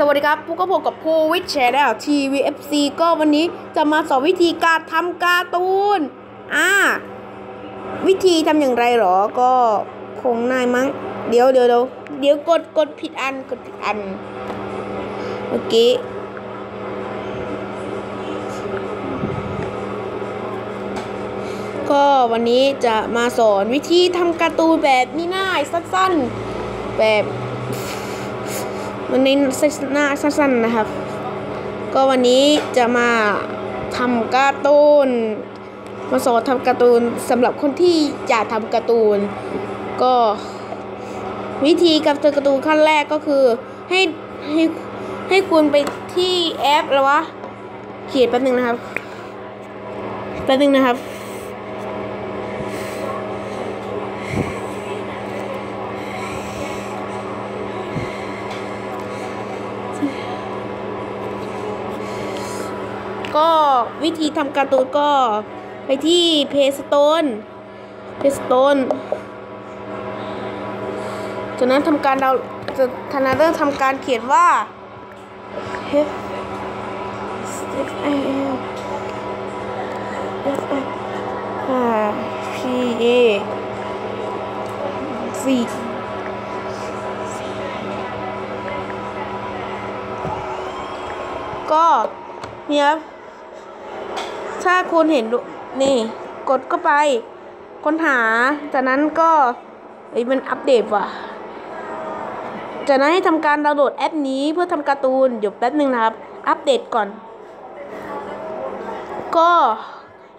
สวัสดีครับพวกกับกับภูวิทย์แชร์แนลทีวีเอฟซีก็วันนี้จะมาสอนวิธีการทำการ์ตูน อ่า วิธีทำอย่างไรหรอ ก็คงง่ายมั้ง เดี๋ยวเดี๋ยวเดี๋ยวเดี๋ยวกดกดผิดอันกดผิดอัน เมื่อกี้ ก็วันนี้จะมาสอนวิธีทำการ์ตูนแบบง่ายๆสั้นๆ แบบ วันนี้หน้าสั้นๆนะครับ ก็วันนี้จะมาทำการ์ตูน มาสอนทำการ์ตูนสำหรับคนที่อยากทำการ์ตูน ก็วิธีการทำการ์ตูนขั้นแรกก็คือให้ให้ให้คุณไปที่แอปแล้ววะเขียนแป๊บนึงนะครับแป๊บนึงนะครับ วิธีทำการ์ตูนก็ไปที่เพสโตนเพสโตนจากนั้นทำการดาจะทนาเดอร์ทำการเขียนว่า F F A L F A P A C ก็เนี่ย ถ้าคุณเห็นดูนี่ กดเข้าไป ค้นหา จากนั้นก็ไอ้มันอัปเดตว่ะ จากนั้นให้ทำการดาวน์โหลดแอปนี้เพื่อทำการ์ตูนเดี๋ยวแป๊บนึงนะครับ อัปเดตก่อน ก็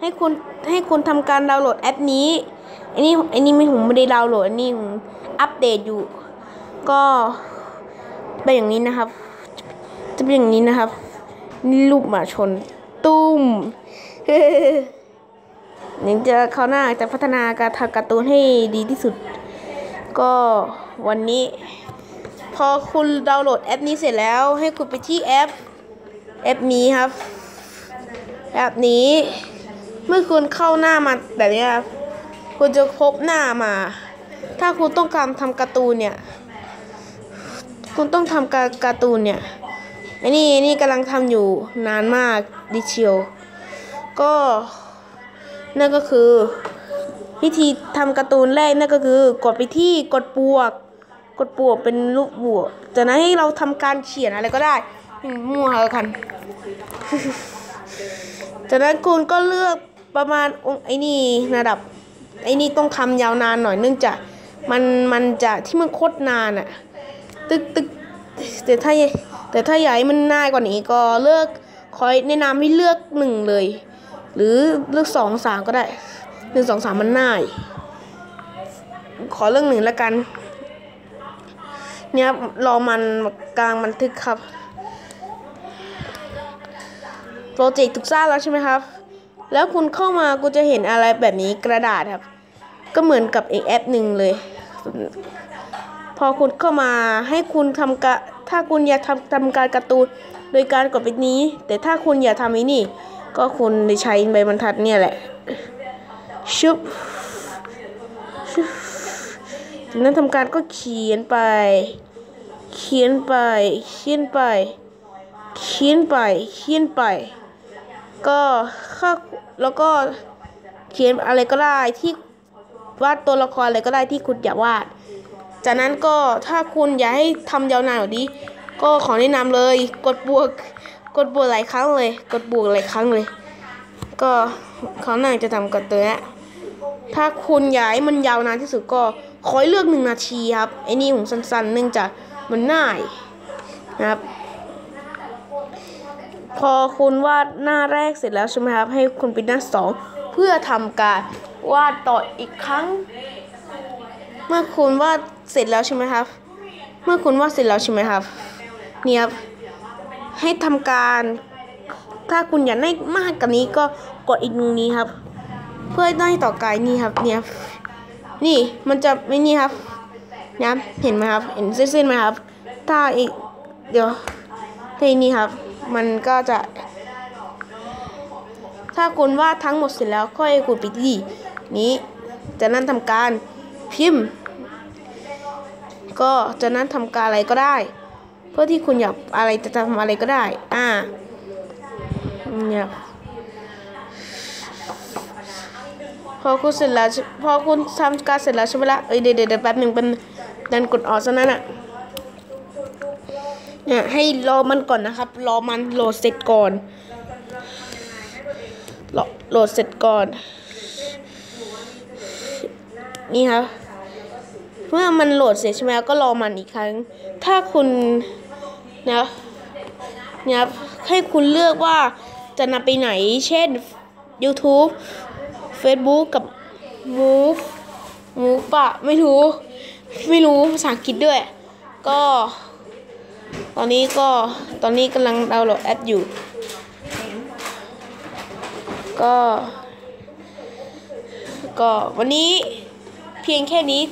ให้คุณให้คุณทำการดาวน์โหลดแอปนี้อันนี้อันนี้ไม่ผมไม่ได้ดาวน์โหลดอันนี้ผมอัปเดตอยู่ ก็เป็นอย่างนี้นะครับ จะเป็นอย่างนี้นะครับ นี่รูปหมาชน ตุ้ม ยังจะเขาหน้าจะพัฒนาการทำการ์ตูนให้ดีที่สุด ก็วันนี้ พอคุณดาวน์โหลดแอปนี้เสร็จแล้วให้คุณไปที่แอป แอปนี้ครับ แอปนี้ เมื่อคุณเข้าหน้ามาแบบนี้ครับคุณจะพบหน้ามา ถ้าคุณต้องการทำการ์ตูนเนี่ย คุณต้องทำการการ์ตูนเนี่ยไอ้นี่นี่กำลังทำอยู่นานมากดิเชียว ก็นั่นก็คือ วิธีทำการ์ตูนแรกนั่นก็คือ กดไปที่กดบวก กดบวกเป็นรูปบวก จากนั้นให้เราทำการเขียนอะไรก็ได้มั่วแล้วกัน จากนั้นคุณก็เลือกประมาณองค์ไอ้นี่ระดับไอ้นี่ต้องทำยาวนานหน่อยเนื่องจากมันมันจะที่มันโคตรนานอะตึกตึกแต่ถ้าแต่ถ้าอยากให้มันง่ายกว่านี้ก็เลือกคอยแนะนำให้เลือกหนึ่งเลย หรือเลือกสองสามก็ได้หนึ่งสองสามมันง่าย ขอเลือกหนึ่งแล้วกัน เนี่ยรอมันกลางบันทึกครับ โปรเจกต์ถูกสร้างแล้วใช่ไหมครับ แล้วคุณเข้ามากูจะเห็นอะไรแบบนี้กระดาษครับ ก็เหมือนกับอีกแอปหนึ่งเลย พอคุณเข้ามาให้คุณทำกะถ้าคุณอยากทำทำการการ์ตูนโดยการกดไปนี้ แต่ถ้าคุณอยากทำไอ้นี่ ก็คุณใช้ใบบรรทัดเนี่ยแหละ ชุบชุบจากนั้นทำการก็เขียนไป เขียนไป เขียนไป เขียนไป เขียนไป ก็ข้าแล้วก็เขียนอะไรก็ได้ที่วาดตัวละครอะไรก็ได้ที่คุณอยากวาด จากนั้นก็ถ้าคุณอยากให้ทำยาวนานกว่านี้ ก็ขอแนะนำเลยกดบวก กดบวกหลายครั้งเลย กดบวกหลายครั้งเลย ก็เขาหน่าจะทำกับตัวนี้ถ้าคุณอยากให้มันยาวนานที่สุดก็ขอเลือกหนึ่งนาทีครับไอ้นี่ผมสั้นๆ เนื่องจากมันง่ายนะครับ พอคุณวาดหน้าแรกเสร็จแล้วใช่ไหมครับ ให้คุณไปหน้าสองเพื่อทำการวาดต่ออีกครั้ง เมื่อคุณวาดเสร็จแล้วใช่ไหมครับ เมื่อคุณวาดเสร็จแล้วใช่ไหมครับ เนี่ยครับ ให้ทำการ ถ้าคุณอยากได้มากกว่านี้ก็กดอีกตรงนี้ครับ เพื่อได้ต่อกายนี่ครับ เนี่ยนี่มันจะไม่นี่ครับนะเห็นไหมครับ เห็นเส้นๆไหมครับ ถ้าอีกเดี๋ยวทีนี้ครับ มันก็จะ ถ้าคุณวาดทั้งหมดเสร็จแล้วค่อยกดไปที่นี้จากนั้นทำการพิมพ์ ก็จากนั้นทำการอะไรก็ได้ พื่อที่คุณอยากอะไรจะทำอะไรก็ได้ อ่าเนี่ยพอคุณเสร็จแล้วพอคุณทำการเสร็จแล้วใช่ไหมล่ะเอ้ยเดี๋ยวเดี๋ยวแป๊บหนึ่งเป็นดันกดออกซะนั่นอะเนี่ยให้รอมันก่อนนะครับ รอมันโหลดเสร็จก่อนรอโหลดเสร็จก่อน นี่ครับเมื่อมันโหลดเสร็จใช่ไหมก็รอมันอีกครั้ง ถ้าคุณ นะเนี่ยให้คุณเลือกว่าจะนำไปไหน เช่น YouTube Facebook กับ Move Move ปะไม่รู้ ไม่รู้ภาษาอังกฤษด้วย ก็ ตอนนี้ก็ตอนนี้กำลังดาวน์โหลดแอปอยู่ ก็ ก็วันนี้เพียงแค่นี้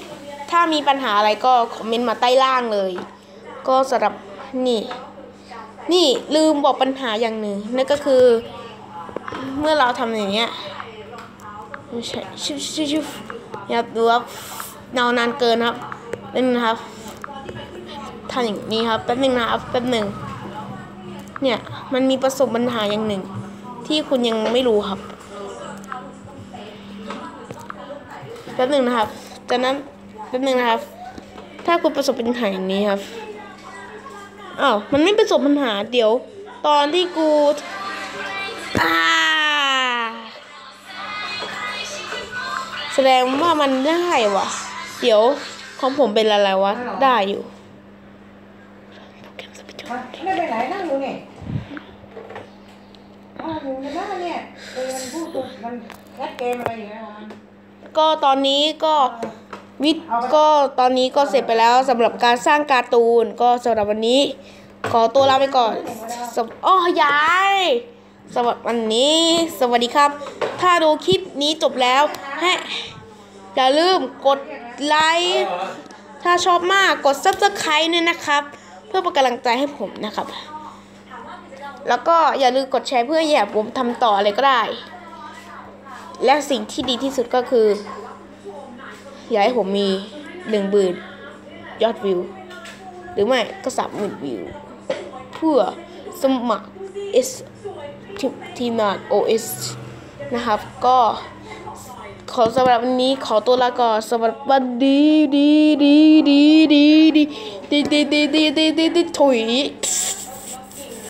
ถ้ามีปัญหาอะไรก็คอมเมนต์มาใต้ล่างเลย ก็สำหรับ นี่ นี่ลืมบอกปัญหาอย่างหนึ่งนั่นก็คือ เมื่อเราทำอย่างเงี้ยไม่ใช่ชิบชิบชิบอย่าดูครับนานานเกินครับเป็นงนะครับทำอย่างนี้ครับแป๊บหนึงนะครับแป๊บหนึ่งเนี่ยมันมีประสบปัญหาอย่างหนึ่ง ที่คุณยังไม่รู้ครับแป๊บหนึ่งนะครับจากนั้นแป๊บหนึ่งนะครับ ถ้าคุณประสบปัญหาอย่างนี้ครับ อ้าวมันไม่ประสบปัญหาเดี๋ยว ตอนที่กูอ่าแสดงว่ามันได้วะเดี๋ยวของผมเป็นอะไรวะ ได้อยู่ไม่ไปไหนนั่งอยู่นี่อ้าวอยู่ในบ้านเนี่ยเกมมันพูดตัวมันแคสเกมอะไรอยู่ในของมันก็ตอนนี้ก็ วิทย์ก็ตอนนี้ก็เสร็จไปแล้วสำหรับการสร้างการ์ตูนก็สำหรับวันนี้ ขอตัวลาไปก่อนสวอ้อยายสำหรับวันนี้ สวัสดีครับ ถ้าดูคลิปนี้จบแล้วให้อย่าลืมกดไลค์ถ้าชอบมากกด subscribe เนี่ยนะครับ เพื่อเป็นกำลังใจให้ผมนะครับ แล้วก็อย่าลืมกดแชร์เพื่ออยากผมทำต่ออะไรก็ได้ และสิ่งที่ดีที่สุดก็คือ อยากให้ผมมีหนึ่งบืนยอดวิว หรือไม่ก็สามหมื่นวิว เพื่อสมัคร S ทีมงาน OS นะครับ ก็ขอสำหรับวันนี้ขอตัวลาก่อนสวัสดีดีดีดีดีดีดีดีดีดีดีดีถุย